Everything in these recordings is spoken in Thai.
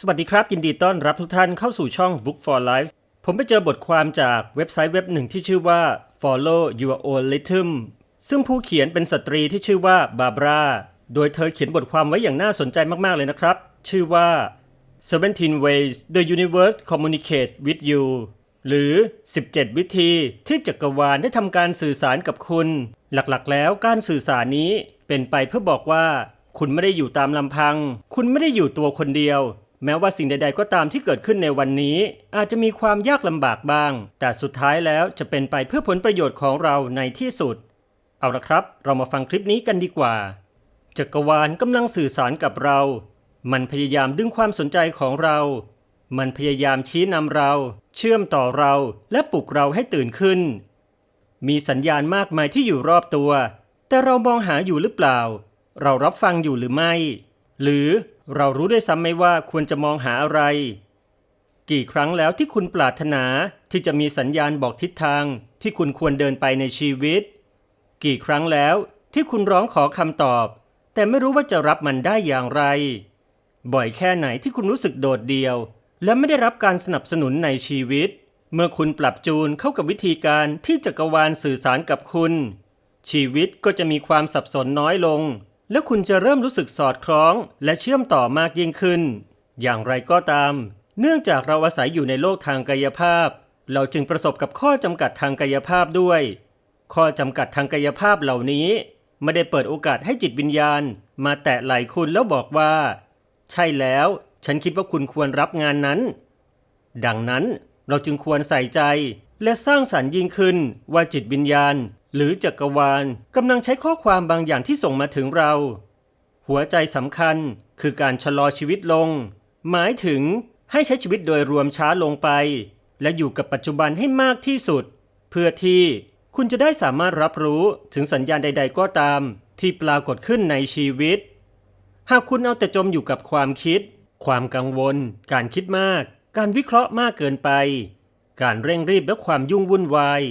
สวัสดีครับ ยินดีต้อนรับทุกท่านเข้าสู่ช่อง Book for Life ผมไปเจอบทความจากเว็บไซต์เว็บหนึ่งที่ชื่อว่า Follow Your Own Rhythm ซึ่งผู้เขียนเป็นสตรีที่ชื่อว่าบาบราโดยเธอเขียนบทความไว้อย่างน่าสนใจมาก ๆ เลยนะครับ ชื่อว่า 17 Ways the Universe Communicate with You หรือ 17 วิธีที่จักรวาลได้ทำการสื่อสารกับคุณ หลักๆ แล้วการสื่อสารนี้เป็นไปเพื่อบอกว่า คุณไม่ได้อยู่ตามลำพัง คุณไม่ได้อยู่ตัวคนเดียว แม้ว่าสิ่งใด ๆ ก็ตามที่เกิดขึ้นในวันนี้ อาจจะมีความยากลำบากบ้าง แต่สุดท้ายแล้วจะเป็นไปเพื่อผลประโยชน์ของเราในที่สุด เอาละครับ เรามาฟังคลิปนี้กันดีกว่า จักรวาลกำลังสื่อสารกับเรา มันพยายามดึงความสนใจของเรา มันพยายามชี้นำเรา เชื่อมต่อเราและปลุกเราให้ตื่นขึ้น มีสัญญาณมากมายที่อยู่รอบตัว แต่เรามองหาอยู่หรือเปล่า เรารับฟังอยู่หรือไม่ หรือ เรารู้ด้วยซ้ำไหมว่าควรจะมองหาอะไร กี่ครั้งแล้วที่คุณปรารถนาที่จะมีสัญญาณบอกทิศทางที่คุณควรเดินไปในชีวิต กี่ครั้งแล้วที่คุณร้องขอคำตอบ แต่ไม่รู้ว่าจะรับมันได้อย่างไร บ่อยแค่ไหนที่คุณรู้สึกโดดเดี่ยว และไม่ได้รับการสนับสนุนในชีวิต เมื่อคุณปรับจูนเข้ากับวิธีการที่จักรวาลสื่อสารกับคุณ ชีวิตก็จะมีความสับสนน้อยลง และคุณจะเริ่มรู้สึกสอดคล้องและเชื่อมต่อมากยิ่งขึ้น อย่างไรก็ตาม เนื่องจากเราอาศัยอยู่ในโลกทางกายภาพ เราจึงประสบกับข้อจำกัดทางกายภาพด้วย ข้อจำกัดทางกายภาพเหล่านี้ ไม่ได้เปิดโอกาสให้จิตวิญญาณ มาแตะไหล่คุณแล้วบอกว่า ใช่แล้ว ฉันคิดว่าคุณควรรับงานนั้น ดังนั้นเราจึงควรใส่ใจและสร้างสรรค์ยิ่งขึ้นว่าจิตวิญญาณ หรือจักรวาลกำลังใช้ข้อความบางอย่างที่ส่งมาถึงเรา หัวใจสำคัญคือการชะลอชีวิตลง หมายถึงให้ใช้ชีวิตโดยรวมช้าลงไป และอยู่กับปัจจุบันให้มากที่สุด เพื่อที่คุณจะได้สามารถรับรู้ถึงสัญญาณใด ๆ ก็ตาม ที่ปรากฏขึ้นในชีวิต หากคุณเอาแต่จมอยู่กับความคิด ความกังวล การคิดมาก การวิเคราะห์มากเกินไป การเร่งรีบและความยุ่งวุ่นวาย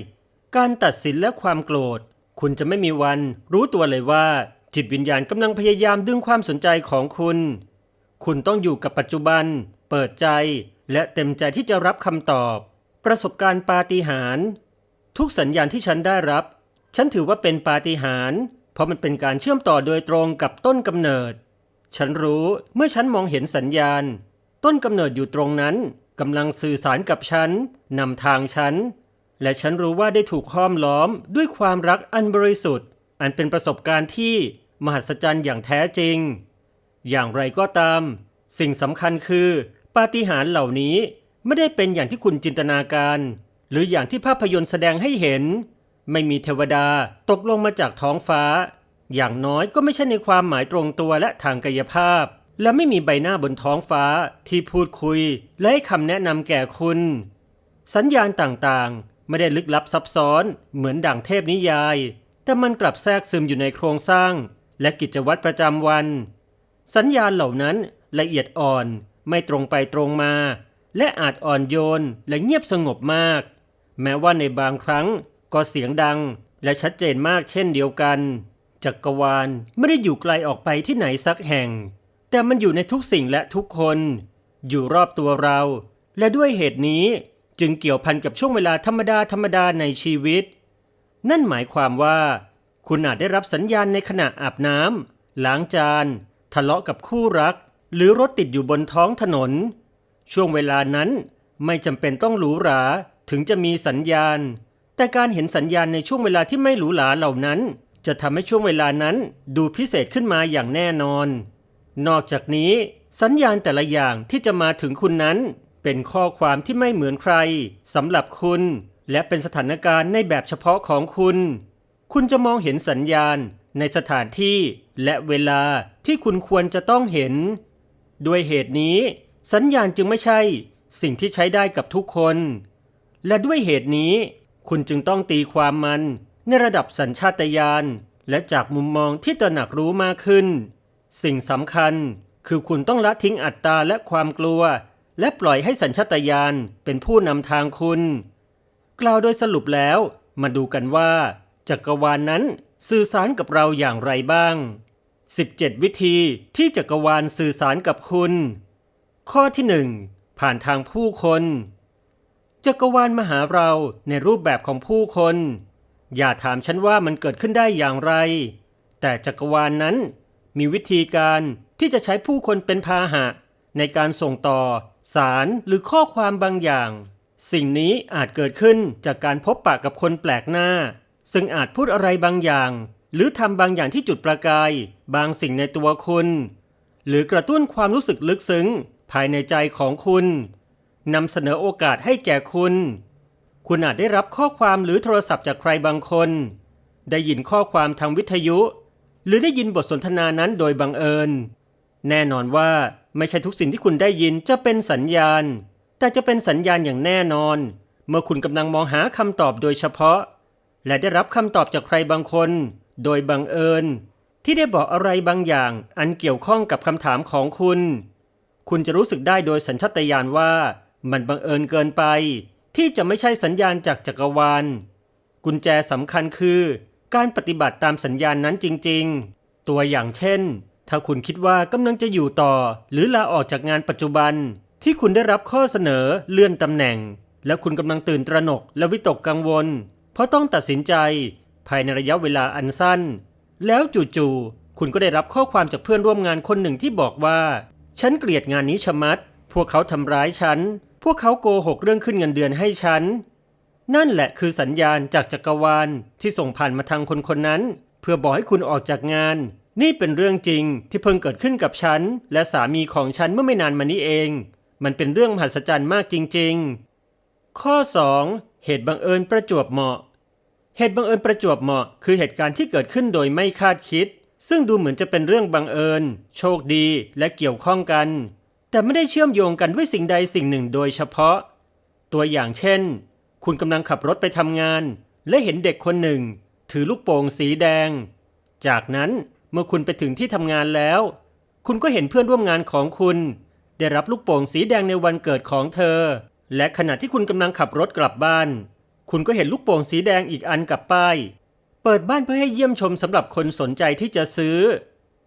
การตัดสินและความโกรธ คุณจะไม่มีวัน รู้ตัวเลยว่า จิตวิญญาณกำลังพยายามดึงความสนใจของคุณ คุณต้องอยู่กับปัจจุบัน เปิดใจ และเต็มใจที่จะรับคำตอบ ประสบการณ์ปาฏิหาริย์ทุกสัญญาณที่ฉันได้รับ ฉันถือว่าเป็นปาฏิหาริย์เพราะมันเป็นการเชื่อมต่อโดยตรงกับต้นกำเนิด ฉันรู้เมื่อฉันมองเห็นสัญญาณ ต้นกำเนิดอยู่ตรงนั้นกำลังสื่อสารกับฉันนำทางฉัน และฉันรู้ว่าได้ถูกห้อมล้อมด้วยความรักอันบริสุทธิ์ อันเป็นประสบการณ์ที่มหัศจรรย์อย่างแท้จริง อย่างไรก็ตาม สิ่งสำคัญคือปาฏิหาริย์เหล่านี้ไม่ได้เป็นอย่างที่คุณจินตนาการ หรืออย่างที่ภาพยนตร์แสดงให้เห็น ไม่มีเทวดาตกลงมาจากท้องฟ้า อย่างน้อยก็ไม่ใช่ในความหมายตรงตัวและทางกายภาพ และไม่มีใบหน้าบนท้องฟ้าที่พูดคุย และให้คำแนะนำแก่คุณ สัญญาณต่างๆ ไม่ได้ลึกลับซับซ้อนเหมือนดั่งเทพนิยาย แต่มันกลับแทรกซึมอยู่ในโครงสร้าง และกิจวัตรประจำวัน สัญญาณเหล่านั้นละเอียดอ่อนไม่ตรงไปตรงมา และอาจอ่อนโยนและเงียบสงบมาก แม้ว่าในบางครั้งก็เสียงดังและชัดเจนมากเช่นเดียวกัน จักรวาลไม่ได้อยู่ไกลออกไปที่ไหนสักแห่ง แต่มันอยู่ในทุกสิ่งและทุกคน อยู่รอบตัวเรา และด้วยเหตุนี้ จึงเกี่ยวพันกับช่วงเวลาธรรมดาธรรมดาในชีวิต นั่นหมายความว่า คุณอาจได้รับสัญญาณในขณะอาบน้ำล้างจาน ทะเลาะกับคู่รัก หรือรถติดอยู่บนท้องถนน ช่วงเวลานั้นไม่จำเป็นต้องหรูหราถึงจะมีสัญญาณ แต่การเห็นสัญญาณในช่วงเวลาที่ไม่หรูหราเหล่านั้น จะทำให้ช่วงเวลานั้นดูพิเศษขึ้นมาอย่างแน่นอน นอกจากนี้ สัญญาณแต่ละอย่างที่จะมาถึงคุณนั้น เป็นข้อความที่ไม่เหมือนใครสำหรับคุณ และเป็นสถานการณ์ในแบบเฉพาะของคุณ คุณจะมองเห็นสัญญาณในสถานที่และเวลาที่คุณควรจะต้องเห็น ด้วยเหตุนี้ สัญญาณจึงไม่ใช่ สิ่งที่ใช้ได้กับทุกคน และด้วยเหตุนี้ คุณจึงต้องตีความมันในระดับสัญชาตญาณและจากมุมมองที่ตระหนักรู้มากขึ้น สิ่งสำคัญคือคุณต้องละทิ้งอัตตาและความกลัว และปล่อยให้สัญชาตญาณเป็นผู้นำทางคุณ กล่าวโดยสรุปแล้ว มาดูกันว่า จักรวาลนนั้นสื่อสารกับเราอย่างไรบ้าง 17 วิธีที่จักรวาลสื่อสารกับคุณ ข้อที่หนึ่งผ่านทางผู้คน จักรวาลมาหาเราในรูปแบบของผู้คน อย่าถามฉันว่ามันเกิดขึ้นได้อย่างไร แต่จักรวาลนนั้นมีวิธีการที่จะใช้ผู้คนเป็นพาหะ ในการส่งต่อ สารหรือข้อความบางอย่าง สิ่งนี้อาจเกิดขึ้นจากการพบปะกับคนแปลกหน้า ซึ่งอาจพูดอะไรบางอย่าง หรือทำบางอย่างที่จุดประกาย บางสิ่งในตัวคุณ หรือกระตุ้นความรู้สึกลึกซึ้ง ภายในใจของคุณนำเสนอโอกาสให้แก่คุณ คุณอาจได้รับข้อความหรือโทรศัพท์จากใครบางคน ได้ยินข้อความทางวิทยุ หรือได้ยินบทสนทนานั้นโดยบังเอิญ แน่นอนว่า ไม่ใช่ทุกสิ่งที่คุณได้ยินจะเป็นสัญญาณ แต่จะเป็นสัญญาณอย่างแน่นอน เมื่อคุณกำลังมองหาคำตอบโดยเฉพาะ และได้รับคำตอบจากใครบางคน โดยบังเอิญ ที่ได้บอกอะไรบางอย่าง อันเกี่ยวข้องกับคำถามของคุณ คุณจะรู้สึกได้โดยสัญชาตญาณว่า มันบังเอิญเกินไป ที่จะไม่ใช่สัญญาณจากจักรวาล กุญแจสำคัญคือ การปฏิบัติตามสัญญาณนั้นจริง ๆ ตัวอย่างเช่น ถ้าคุณคิดว่ากำลังจะอยู่ต่อ หรือลาออกจากงานปัจจุบัน ที่คุณได้รับข้อเสนอเลื่อนตำแหน่ง และคุณกำลังตื่นตระหนกและวิตกกังวล เพราะต้องตัดสินใจ ภายในระยะเวลาอันสั้น แล้วจู่ๆคุณก็ได้รับข้อความจากเพื่อนร่วมงานคนหนึ่งที่บอกว่า ฉันเกลียดงานนี้ชะมัด พวกเขาทำร้ายฉัน พวกเขาโกหกเรื่องขึ้นเงินเดือนให้ฉัน นั่นแหละคือสัญญาณจากจักรวาลที่ส่งผ่านมาทางคนคนนั้น เพื่อบอกให้คุณออกจากงาน นี่เป็นเรื่องจริงที่เพิ่งเกิดขึ้นกับฉัน และสามีของฉันเมื่อไม่นานมานี้เอง มันเป็นเรื่องมหัศจรรย์มากจริง ๆ ข้อ 2. เหตุบังเอิญประจวบเหมาะ เหตุบังเอิญประจวบเหมาะ คือเหตุการณ์ที่เกิดขึ้นโดยไม่คาดคิด ซึ่งดูเหมือนจะเป็นเรื่องบังเอิญ โชคดีและเกี่ยวข้องกัน แต่ไม่ได้เชื่อมโยงกันด้วยสิ่งใดสิ่งหนึ่งโดยเฉพาะ ตัวอย่างเช่น คุณกำลังขับรถไปทำงาน และเห็นเด็กคนหนึ่ง ถือลูกโป่งสีแดง จากนั้น เมื่อคุณไปถึงที่ทำงานแล้ว คุณก็เห็นเพื่อนร่วมงานของคุณ ได้รับลูกโป่งสีแดงในวันเกิดของเธอ และขณะที่คุณกำลังขับรถกลับบ้าน คุณก็เห็นลูกโป่งสีแดงอีกอันกับป้าย เปิดบ้านเพื่อให้เยี่ยมชมสำหรับคนสนใจที่จะซื้อ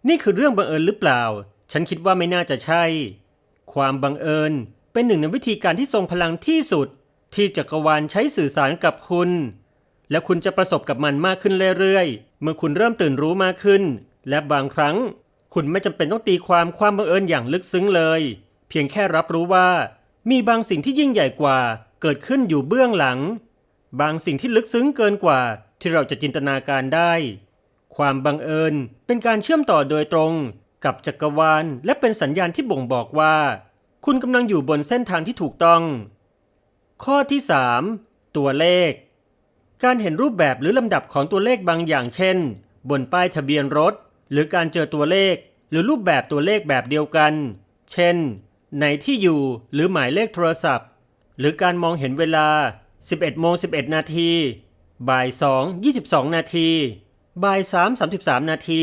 นี่คือเรื่องบังเอิญหรือเปล่า ฉันคิดว่าไม่น่าจะใช่ ความบังเอิญเป็นหนึ่งในวิธีการที่ทรงพลังที่สุด ที่จักรวาลใช้สื่อสารกับคุณ และคุณจะประสบกับมันมากขึ้นเรื่อยๆ เมื่อคุณเริ่มตื่นรู้มากขึ้น และบางครั้งคุณไม่จำเป็นต้องตีความความบังเอิญอย่างลึกซึ้งเลย เพียงแค่รับรู้ว่า มีบางสิ่งที่ยิ่งใหญ่กว่า เกิดขึ้นอยู่เบื้องหลัง บางสิ่งที่ลึกซึ้งเกินกว่า ที่เราจะจินตนาการได้ ความบังเอิญเป็นการเชื่อมต่อโดยตรง กับจักรวาล และเป็นสัญญาณที่บ่งบอกว่า คุณกำลังอยู่บนเส้นทางที่ถูกต้อง ข้อที่ 3 ตัวเลข การเห็นรูปแบบหรือลำดับของตัวเลขบางอย่างเช่น บนป้ายทะเบียนรถ หรือการเจอตัวเลข หรือรูปแบบตัวเลขแบบเดียวกัน เช่นในที่อยู่หรือหมายเลขโทรศัพท์ หรือการมองเห็นเวลา 11โมง11 นาที บ่าย 2 22 นาที บ่าย 3 33 นาที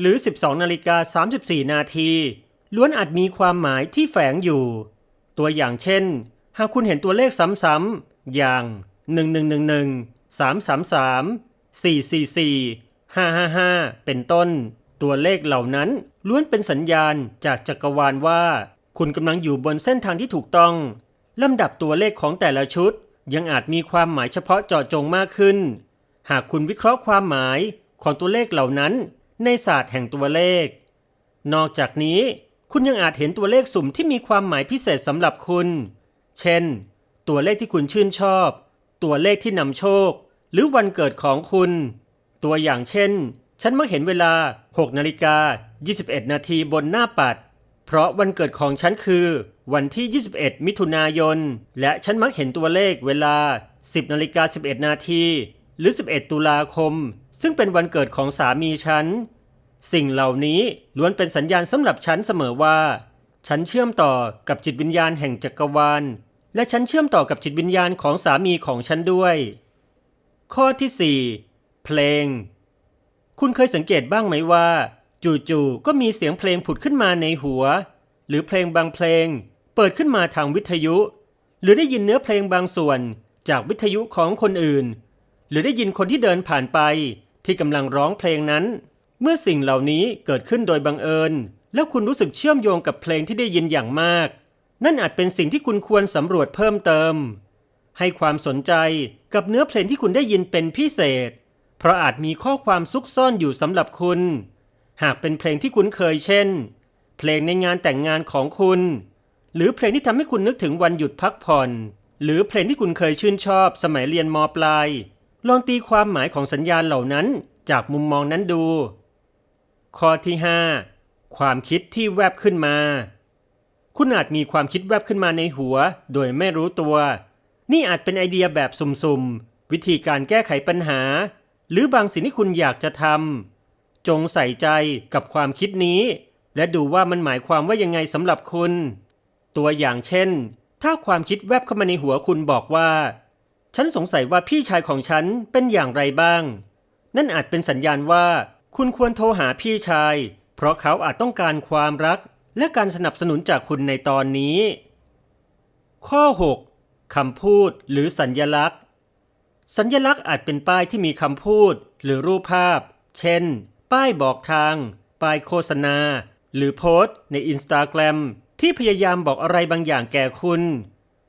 หรือ 12นาฬิกา34 นาที ล้วนอาจมีความหมายที่แฝงอยู่ ตัวอย่างเช่น หากคุณเห็นตัวเลขซ้ำๆอย่าง 1111 333 444 555 เป็นต้น ตัวเลขเหล่านั้นล้วนเป็นสัญญาณจากจักรวาลว่า คุณกำลังอยู่บนเส้นทางที่ถูกต้องลำดับตัวเลขของแต่ละชุด ยังอาจมีความหมายเฉพาะเจาะจงมากขึ้น หากคุณวิเคราะห์ความหมายของตัวเลขเหล่านั้น ในศาสตร์แห่งตัวเลข นอกจากนี้คุณยังอาจเห็นตัวเลขสุ่มที่มีความหมายพิเศษสำหรับคุณ เช่น ตัวเลขที่คุณชื่นชอบ ตัวเลขที่นำโชค หรือวันเกิดของคุณ ตัวอย่างเช่น ฉันมักเห็นเวลา 6 นาฬิกา 21 นาทีบนหน้าปัด เพราะวันเกิดของฉันคือ วันที่ 21 มิถุนายน และฉันมักเห็นตัวเลขเวลา 10 นาฬิกา 11 นาที หรือ 11 ตุลาคม ซึ่งเป็นวันเกิดของสามีฉัน สิ่งเหล่านี้ล้วนเป็นสัญญาณสำหรับฉันเสมอว่า ฉันเชื่อมต่อกับจิตวิญญาณแห่งจักรวาล และฉันเชื่อมต่อกับจิตวิญญาณของสามีของฉันด้วย ข้อที่ 4 เพลง คุณเคยสังเกตบ้างไหมว่า จู่ๆก็มีเสียงเพลงผุดขึ้นมาในหัว หรือเพลงบางเพลง เปิดขึ้นมาทางวิทยุ หรือได้ยินเนื้อเพลงบางส่วนจากวิทยุของคนอื่น หรือได้ยินคนที่เดินผ่านไป ที่กำลังร้องเพลงนั้น เมื่อสิ่งเหล่านี้เกิดขึ้นโดยบังเอิญ แล้วคุณรู้สึกเชื่อมโยงกับเพลงที่ได้ยินอย่างมาก นั่นอาจเป็นสิ่งที่คุณควรสำรวจเพิ่มเติม ให้ความสนใจกับเนื้อเพลงที่คุณได้ยินเป็นพิเศษ เพราะอาจมีข้อความซุกซ่อนอยู่สำหรับคุณ หากเป็นเพลงที่คุ้นเคยเช่น เพลงในงานแต่งงานของคุณ หรือเพลงที่ทำให้คุณนึกถึงวันหยุดพักผ่อน หรือเพลงที่คุณเคยชื่นชอบสมัยเรียนมปลาย ลองตีความหมายของสัญญาณเหล่านั้นจากมุมมองนั้นดู ข้อที่ 5 ความคิดที่แวบขึ้นมา คุณอาจมีความคิดแวบขึ้นมาในหัว โดยไม่รู้ตัว นี่อาจเป็นไอเดียแบบสุ่มๆ วิธีการแก้ไขปัญหา หรือบางสิ่งที่คุณอยากจะทำจงใส่ใจกับความคิดนี้ และดูว่ามันหมายความว่ายังไงสำหรับคุณ ตัวอย่างเช่น ถ้าความคิดแวบเข้ามาในหัวคุณบอกว่า ฉันสงสัยว่าพี่ชายของฉันเป็นอย่างไรบ้าง นั่นอาจเป็นสัญญาณว่า คุณควรโทรหาพี่ชาย เพราะเขาอาจต้องการความรัก และการสนับสนุนจากคุณในตอนนี้ ข้อ 6. คำพูดหรือสัญญลักษณ์ สัญญลักษณ์อาจเป็นป้ายที่มีคำพูด หรือรูปภาพ เช่น ป้ายบอกทาง ป้ายโฆษณา หรือโพสต์ในอินสตาแกรมที่พยายามบอกอะไรบางอย่างแก่คุณ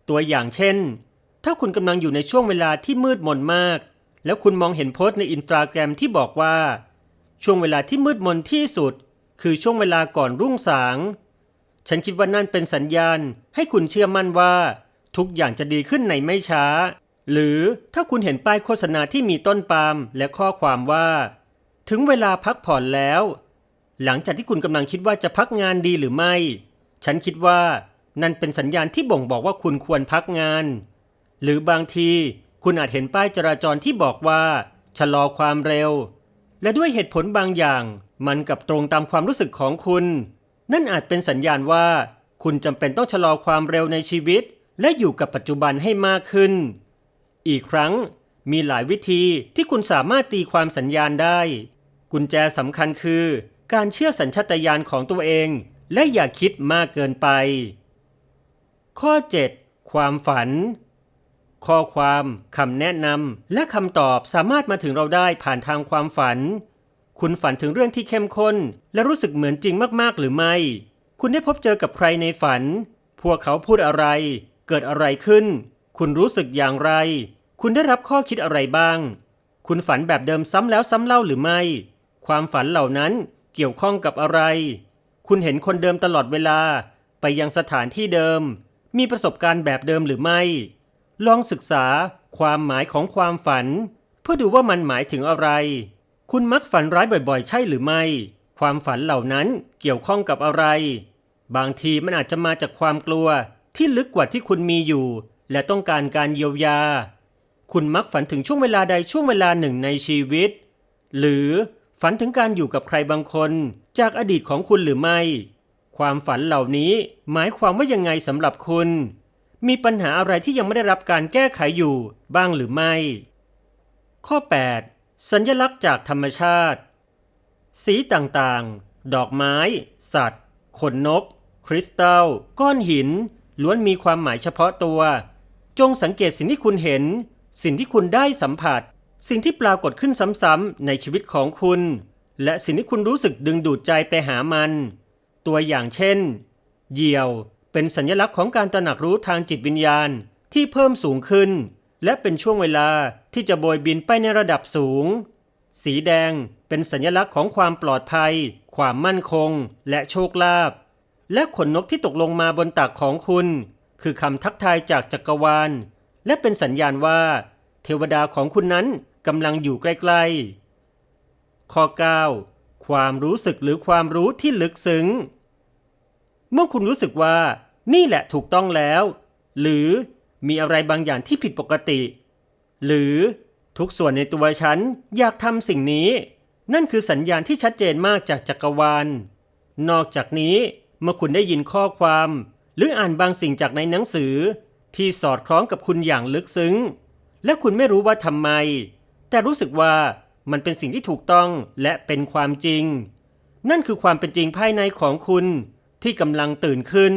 ตัวอย่างเช่น ถ้าคุณกำลังอยู่ในช่วงเวลาที่มืดมนมาก แล้วคุณมองเห็นโพสต์ในอินสตาแกรมที่บอกว่า ช่วงเวลาที่มืดมนที่สุด คือช่วงเวลาก่อนรุ่งสาง ฉันคิดว่านั่นเป็นสัญญาณ ให้คุณเชื่อมั่นว่า ทุกอย่างจะดีขึ้นในไม่ช้า หรือถ้าคุณเห็นป้ายโฆษณาที่มีต้นปาล์มและข้อความว่า ถึงเวลาพักผ่อนแล้ว หลังจากที่คุณกำลังคิดว่าจะพักงานดีหรือไม่ ฉันคิดว่านั่นเป็นสัญญาณที่บ่งบอกว่าคุณควรพักงาน หรือบางทีคุณอาจเห็นป้ายจราจรที่บอกว่า ชะลอความเร็ว และด้วยเหตุผลบางอย่าง มันกับตรงตามความรู้สึกของคุณ นั่นอาจเป็นสัญญาณว่า คุณจำเป็นต้องชะลอความเร็วในชีวิต และอยู่กับปัจจุบันให้มากขึ้น อีกครั้งมีหลายวิธีที่คุณสามารถตีความสัญญาณได้ กุญแจสำคัญคือ การเชื่อสัญชาตญาณของตัวเอง และอย่าคิดมากเกินไป ข้อ 7 ความฝัน ข้อความคำแนะนำและคำตอบสามารถมาถึงเราได้ผ่านทางความฝัน คุณฝันถึงเรื่องที่เข้มข้น และรู้สึกเหมือนจริงมากๆ หรือไม่ คุณได้พบเจอกับใครในฝัน พวกเขาพูดอะไร เกิดอะไรขึ้น คุณรู้สึกอย่างไร คุณได้รับข้อคิดอะไรบ้าง คุณฝันแบบเดิมซ้ำแล้วซ้ำเล่าหรือไม่ ความฝันเหล่านั้นเกี่ยวข้องกับอะไร คุณเห็นคนเดิมตลอดเวลา ไปยังสถานที่เดิม มีประสบการณ์แบบเดิมหรือไม่ ลองศึกษาความหมายของความฝัน เพื่อดูว่ามันหมายถึงอะไร คุณมักฝันร้ายบ่อยๆ ใช่หรือไม่ ความฝันเหล่านั้นเกี่ยวข้องกับอะไร บางทีมันอาจจะมาจากความกลัวที่ลึกกว่าที่คุณมีอยู่ และต้องการการเยียวยา คุณมักฝันถึงช่วงเวลาใดช่วงเวลาหนึ่งในชีวิต หรือฝันถึงการอยู่กับใครบางคน จากอดีตของคุณหรือไม่ ความฝันเหล่านี้หมายความว่ายังไงสำหรับคุณ มีปัญหาอะไรที่ยังไม่ได้รับการแก้ไขอยู่บ้างหรือไม่ ข้อ 8 สัญญลักษณ์จากธรรมชาติ สีต่างๆ ดอกไม้ สัตว์ ขนนก คริสตัล ก้อนหิน ล้วนมีความหมายเฉพาะตัว จงสังเกตสิ่งที่คุณเห็น สิ่งที่คุณได้สัมผัส สิ่งที่ปรากฏขึ้นซ้ำๆในชีวิตของคุณ และสิ่งที่คุณรู้สึกดึงดูดใจไปหามัน ตัวอย่างเช่น เหยี่ยวเป็นสัญลักษณ์ของการตระหนักรู้ทางจิตวิญญาณที่เพิ่มสูงขึ้น และเป็นช่วงเวลาที่จะโบยบินไปในระดับสูง สีแดงเป็นสัญลักษณ์ของความปลอดภัย ความมั่นคง และโชคลาภและขนนกที่ตกลงมาบนตักของคุณ คือคำทักทายจากจักรวาล และเป็นสัญญาณว่า เทวดาของคุณนั้นกำลังอยู่ใกล้ๆ ข้อ 9 ความรู้สึกหรือความรู้ที่ลึกซึ้ง เมื่อคุณรู้สึกว่า นี่แหละถูกต้องแล้ว หรือมีอะไรบางอย่างที่ผิดปกติ หรือทุกส่วนในตัวฉันอยากทำสิ่งนี้ นั่นคือสัญญาณที่ชัดเจนมากจากจักรวาล นอกจากนี้เมื่อคุณได้ยินข้อความ หรืออ่านบางสิ่งจากในหนังสือ ที่สอดคล้องกับคุณอย่างลึกซึ้ง และคุณไม่รู้ว่าทำไม แต่รู้สึกว่ามันเป็นสิ่งที่ถูกต้องและเป็นความจริง นั่นคือความเป็นจริงภายในของคุณที่กำลังตื่นขึ้น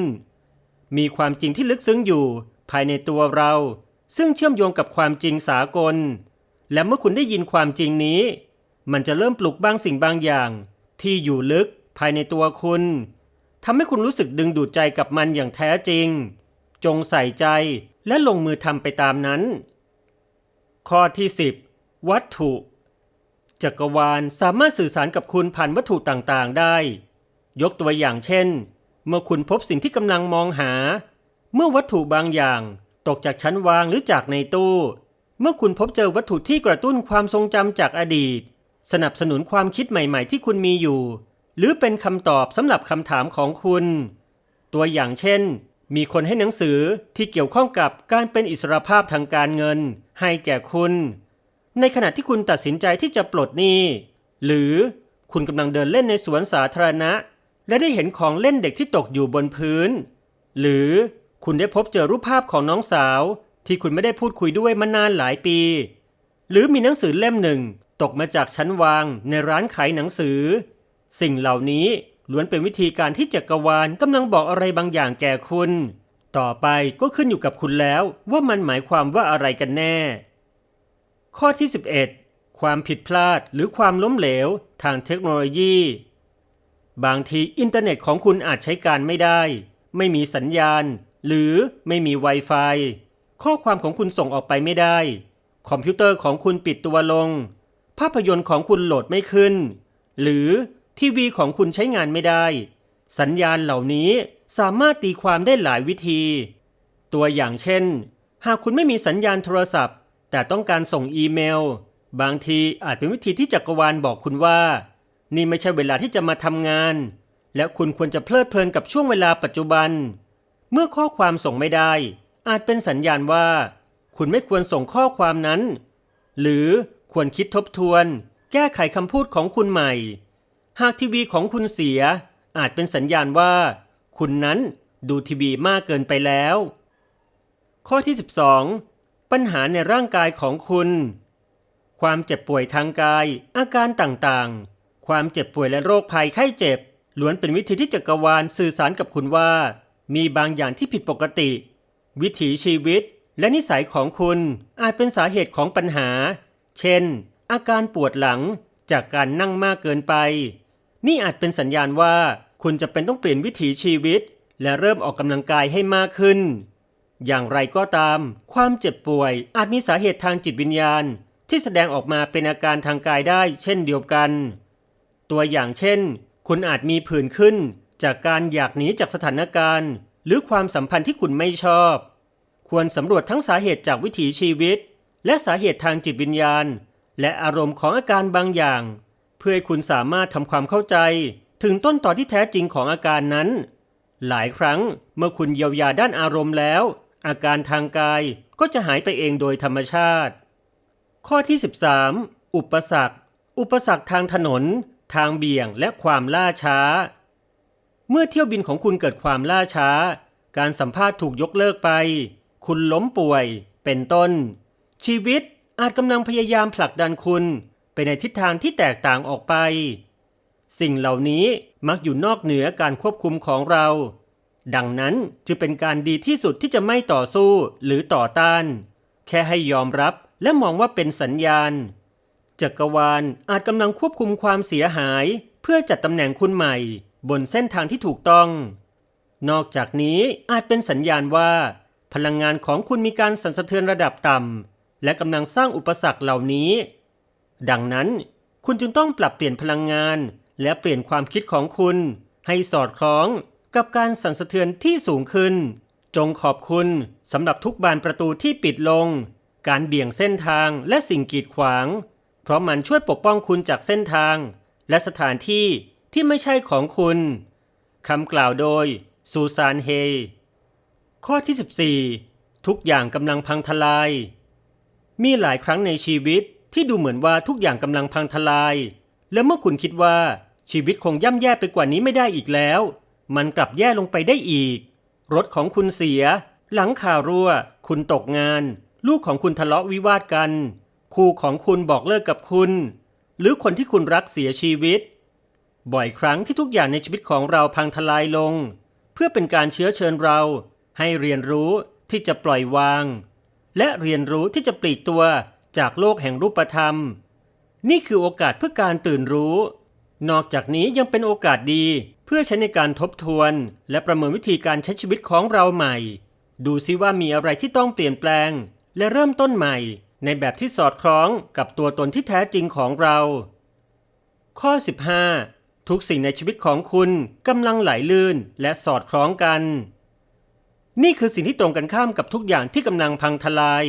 มีความจริงที่ลึกซึ้งอยู่ภายในตัวเรา ซึ่งเชื่อมโยงกับความจริงสากล และเมื่อคุณได้ยินความจริงนี้ มันจะเริ่มปลุกบางสิ่งบางอย่าง ที่อยู่ลึกภายในตัวคุณทำให้คุณรู้สึกดึงดูดใจกับมันอย่างแท้จริง จงใส่ใจและลงมือทำไปตามนั้น ข้อที่ 10 วัตถุ จักรวาลสามารถสื่อสารกับคุณผ่านวัตถุต่างๆ ได้ ยกตัวอย่างเช่น เมื่อคุณพบสิ่งที่กำลังมองหา เมื่อวัตถุบางอย่างตกจากชั้นวางหรือจากในตู้ เมื่อคุณพบเจอวัตถุที่กระตุ้นความทรงจำจากอดีต สนับสนุนความคิดใหม่ๆ ที่คุณมีอยู่ หรือเป็นคำตอบสำหรับคำถามของคุณ ตัวอย่างเช่น มีคนให้หนังสือที่เกี่ยวข้องกับการเป็นอิสรภาพทางการเงิน ให้แก่คุณ ในขณะที่คุณตัดสินใจที่จะปลดหนี้ หรือคุณกำลังเดินเล่นในสวนสาธารณะ และได้เห็นของเล่นเด็กที่ตกอยู่บนพื้น หรือคุณได้พบเจอรูปภาพของน้องสาว ที่คุณไม่ได้พูดคุยด้วยมานานหลายปี หรือมีหนังสือเล่มหนึ่ง ตกมาจากชั้นวางในร้านขายหนังสือ สิ่งเหล่านี้ ล้วนเป็นวิธีการที่จักรวาลกำลังบอกอะไรบางอย่างแก่คุณ ต่อไปก็ขึ้นอยู่กับคุณแล้วว่ามันหมายความว่าอะไรกันแน่ ข้อที่ 11 ความผิดพลาดหรือความล้มเหลวทางเทคโนโลยี บางทีอินเทอร์เน็ตของคุณอาจใช้การไม่ได้ ไม่มีสัญญาณ หรือไม่มี Wi-Fi ข้อความของคุณส่งออกไปไม่ได้ คอมพิวเตอร์ของคุณปิดตัวลง ภาพยนตร์ของคุณโหลดไม่ขึ้น หรือ ทีวีของคุณใช้งานไม่ได้ สัญญาณเหล่านี้สามารถตีความได้หลายวิธี ตัวอย่างเช่น หากคุณไม่มีสัญญาณโทรศัพท์ แต่ต้องการส่งอีเมล บางทีอาจเป็นวิธีที่จักรวาลบอกคุณว่า นี่ไม่ใช่เวลาที่จะมาทำงาน และคุณควรจะเพลิดเพลินกับช่วงเวลาปัจจุบัน เมื่อข้อความส่งไม่ได้ อาจเป็นสัญญาณว่า คุณไม่ควรส่งข้อความนั้น หรือควรคิดทบทวน แก้ไขคำพูดของคุณใหม่ หากทีวีของคุณเสีย อาจเป็นสัญญาณว่า คุณนั้นดูทีวีมากเกินไปแล้ว ข้อที่ 12 ปัญหาในร่างกายของคุณ ความเจ็บป่วยทางกาย อาการต่างๆ ความเจ็บป่วยและโรคภัยไข้เจ็บล้วนเป็นวิธีที่จักรวาลสื่อสารกับคุณว่า มีบางอย่างที่ผิดปกติ วิถีชีวิตและนิสัยของคุณอาจเป็นสาเหตุของปัญหา เช่น อาการปวดหลังจากการนั่งมากเกินไป นี่อาจเป็นสัญญาณว่า คุณจะเป็นต้องเปลี่ยนวิถีชีวิต และเริ่มออกกำลังกายให้มากขึ้น อย่างไรก็ตาม ความเจ็บป่วยอาจมีสาเหตุทางจิตวิญญาณ ที่แสดงออกมาเป็นอาการทางกายได้เช่นเดียวกัน ตัวอย่างเช่น คุณอาจมีผื่นขึ้น จากการอยากหนีจากสถานการณ์ หรือความสัมพันธ์ที่คุณไม่ชอบ ควรสำรวจทั้งสาเหตุจากวิถีชีวิต และสาเหตุทางจิตวิญญาณ และอารมณ์ของอาการบางอย่าง เพื่อให้คุณสามารถทำความเข้าใจถึงต้นต่อที่แท้จริงของอาการนั้น หลายครั้งเมื่อคุณเยียวยาด้านอารมณ์แล้ว อาการทางกายก็จะหายไปเองโดยธรรมชาติ ข้อที่ 13 อุปสรรค อุปสรรคทางถนน ทางเบี่ยงและความล่าช้า เมื่อเที่ยวบินของคุณเกิดความล่าช้า การสัมภาษณ์ถูกยกเลิกไป คุณล้มป่วย เป็นต้น ชีวิตอาจกำลังพยายามผลักดันคุณ ไปในทิศทางที่แตกต่างออกไป สิ่งเหล่านี้มักอยู่นอกเหนือการควบคุมของเรา ดังนั้นจึงเป็นการดีที่สุดที่จะไม่ต่อสู้หรือต่อต้าน แค่ให้ยอมรับและมองว่าเป็นสัญญาณ จักรวาลอาจกำลังควบคุมความเสียหาย เพื่อจัดตำแหน่งคุณใหม่ บนเส้นทางที่ถูกต้อง นอกจากนี้อาจเป็นสัญญาณว่า พลังงานของคุณมีการสั่นสะเทือนระดับต่ำและกำลังสร้างอุปสรรคเหล่านี้ ดังนั้นคุณจึงต้องปรับเปลี่ยนพลังงาน และเปลี่ยนความคิดของคุณ ให้สอดคล้องกับการสั่นสะเทือนที่สูงขึ้น จงขอบคุณสำหรับทุกบานประตูที่ปิดลง การเบี่ยงเส้นทางและสิ่งกีดขวาง เพราะมันช่วยปกป้องคุณจากเส้นทาง และสถานที่ที่ไม่ใช่ของคุณคำกล่าวโดยซูซานเฮ ข้อที่ 14 ทุกอย่างกำลังพังทลาย มีหลายครั้งในชีวิต ที่ดูเหมือนว่าทุกอย่างกำลังพังทลาย และเมื่อคุณคิดว่าชีวิตคงย่ำแย่ไปกว่านี้ไม่ได้อีกแล้ว มันกลับแย่ลงไปได้อีก รถของคุณเสีย หลังคาวรั่ว คุณตกงาน ลูกของคุณทะเลาะวิวาทกัน คู่ของคุณบอกเลิกกับคุณ หรือคนที่คุณรักเสียชีวิต บ่อยครั้งที่ทุกอย่างในชีวิตของเราพังทลายลง เพื่อเป็นการเชื้อเชิญเรา ให้เรียนรู้ที่จะปล่อยวาง และเรียนรู้ที่จะปลีกตัว จากโลกแห่งรูปธรรม นี่คือโอกาสเพื่อการตื่นรู้ นอกจากนี้ยังเป็นโอกาสดีเพื่อใช้ในการทบทวน และประเมินวิธีการใช้ชีวิตของเราใหม่ ดูซิว่ามีอะไรที่ต้องเปลี่ยนแปลง และเริ่มต้นใหม่ ในแบบที่สอดคล้องกับตัวตนที่แท้จริงของเรา ข้อ 15 ทุกสิ่งในชีวิตของคุณกำลังไหลลื่นและสอดคล้องกัน นี่คือสิ่งที่ตรงกันข้ามกับทุกอย่างที่กำลังพังทลาย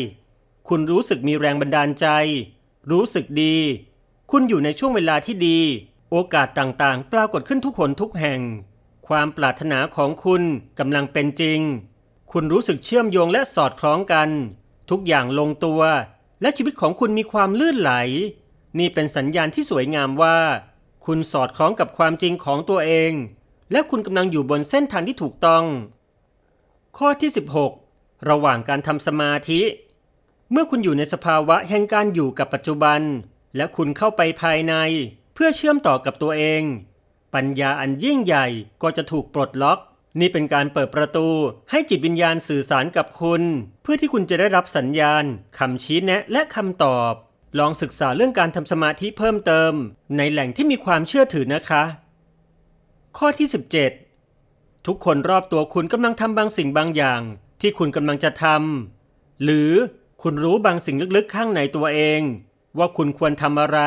คุณรู้สึกมีแรงบันดาลใจ รู้สึกดี คุณอยู่ในช่วงเวลาที่ดี โอกาสต่างๆ ปรากฏขึ้นทุกคนทุกแห่ง ความปรารถนาของคุณกำลังเป็นจริง คุณรู้สึกเชื่อมโยงและสอดคล้องกัน ทุกอย่างลงตัว และชีวิตของคุณมีความลื่นไหล นี่เป็นสัญญาณที่สวยงามว่า คุณสอดคล้องกับความจริงของตัวเอง และคุณกำลังอยู่บนเส้นทางที่ถูกต้อง ข้อที่ 16 ระหว่างการทำสมาธิ เมื่อคุณอยู่ในสภาวะแห่งการอยู่กับปัจจุบัน และคุณเข้าไปภายใน เพื่อเชื่อมต่อกับตัวเอง ปัญญาอันยิ่งใหญ่ก็จะถูกปลดล็อก นี่เป็นการเปิดประตูให้จิตวิญญาณสื่อสารกับคุณ เพื่อที่คุณจะได้รับสัญญาณคำชี้แนะและคำตอบ ลองศึกษาเรื่องการทำสมาธิเพิ่มเติม ในแหล่งที่มีความเชื่อถือนะคะ ข้อที่ 17 ทุกคนรอบตัวคุณกำลังทำบางสิ่งบางอย่าง ที่คุณกำลังจะทำหรือ คุณรู้บางสิ่งลึกๆข้างในตัวเอง ว่าคุณควรทำอะไร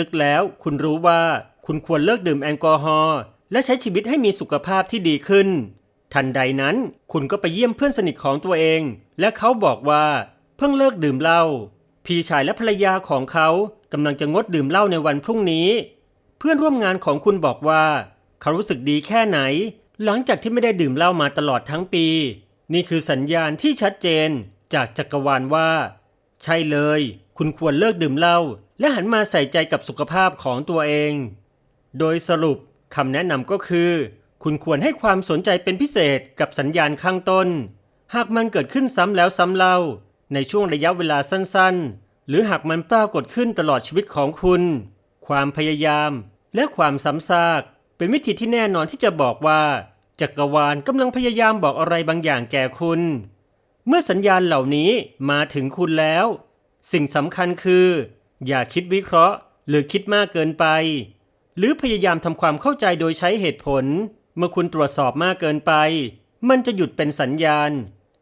ลึกๆแล้ว คุณรู้ว่าคุณควรเลิกดื่มแอลกอฮอล์และใช้ชีวิตให้มีสุขภาพที่ดีขึ้น ทันใดนั้นคุณก็ไปเยี่ยมเพื่อนสนิทของตัวเอง และเขาบอกว่าเพิ่งเลิกดื่มเหล้าพี่ชายและภรรยาของเขากำลังจะงดดื่มเหล้าในวันพรุ่งนี้ เพื่อนร่วมงานของคุณบอกว่า เขารู้สึกดีแค่ไหน หลังจากที่ไม่ได้ดื่มเหล้ามาตลอดทั้งปี นี่คือสัญญาณที่ชัดเจน จากจักรวาลว่า ใช่เลย คุณควรเลิกดื่มเหล้าและหันมาใส่ใจกับสุขภาพของตัวเอง โดยสรุปคำแนะนำก็คือ คุณควรให้ความสนใจเป็นพิเศษกับสัญญาณข้างต้น หากมันเกิดขึ้นซ้ำแล้วซ้ำเล่า ในช่วงระยะเวลาสั้นๆ หรือหากมันปรากฏขึ้นตลอดชีวิตของคุณ ความพยายามและความซ้ำซาก เป็นวิธีที่แน่นอนที่จะบอกว่าจักรวาลกำลังพยายามบอกอะไรบางอย่างแก่คุณ เมื่อสัญญาณเหล่านี้มาถึงคุณแล้ว สิ่งสำคัญคือ อย่าคิดวิเคราะห์ หรือคิดมากเกินไป หรือพยายามทำความเข้าใจโดยใช้เหตุผล เมื่อคุณตรวจสอบมากเกินไป มันจะหยุดเป็นสัญญาณ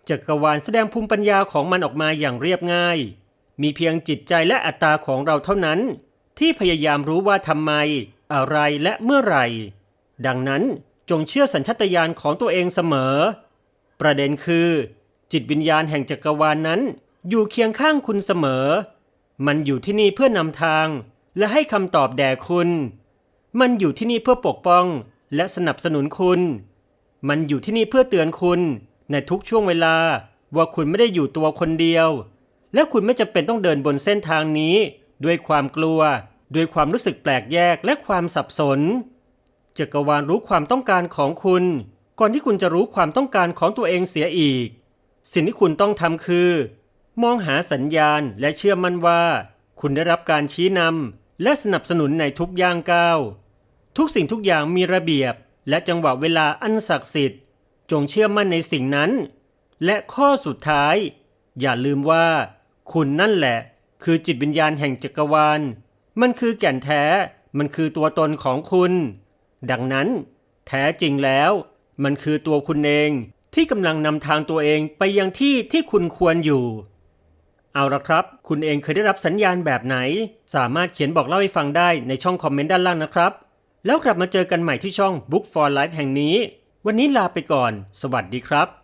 จักรวาลแสดงภูมิปัญญาของมันออกมาอย่างเรียบง่าย มีเพียงจิตใจและอัตตาของเราเท่านั้น ที่พยายามรู้ว่าทำไม อะไรและเมื่อไหร่ ดังนั้นจงเชื่อสัญชาตญาณของตัวเองเสมอ ประเด็นคือ จิตวิญญาณแห่งจักรวาลนนั้น อยู่เคียงข้างคุณเสมอ มันอยู่ที่นี่เพื่อนำทาง และให้คำตอบแด่คุณ มันอยู่ที่นี่เพื่อปกป้อง และสนับสนุนคุณ มันอยู่ที่นี่เพื่อเตือนคุณ ในทุกช่วงเวลาว่าคุณไม่ได้อยู่ตัวคนเดียว และคุณไม่จำเป็นต้องเดินบนเส้นทางนี้ ด้วยความกลัว ด้วยความรู้สึกแปลกแยกและความสับสนจักรวาลรู้ความต้องการของคุณ ก่อนที่คุณจะรู้ความต้องการของตัวเองเสียอีก สิ่งที่คุณต้องทำคือ มองหาสัญญาณและเชื่อมั่นว่า คุณได้รับการชี้นำและสนับสนุนในทุกย่างก้าวทุกสิ่งทุกอย่างมีระเบียบ และจังหวะเวลาอันศักดิ์สิทธิ์ จงเชื่อมั่นในสิ่งนั้น และข้อสุดท้าย อย่าลืมว่า คุณนั่นแหละ คือจิตวิญญาณแห่งจักรวาล มันคือแก่นแท้ มันคือตัวตนของคุณ ดังนั้น แท้จริงแล้ว มันคือตัวคุณเอง ที่กำลังนำทางตัวเองไปยังที่ที่คุณควรอยู่ เอาละครับ คุณเองเคยได้รับสัญญาณแบบไหน สามารถเขียนบอกเล่าให้ฟังได้ในช่องคอมเมนต์ด้านล่างนะครับ แล้วกลับมาเจอกันใหม่ที่ช่อง Book for Life แห่งนี้ วันนี้ลาไปก่อน สวัสดีครับ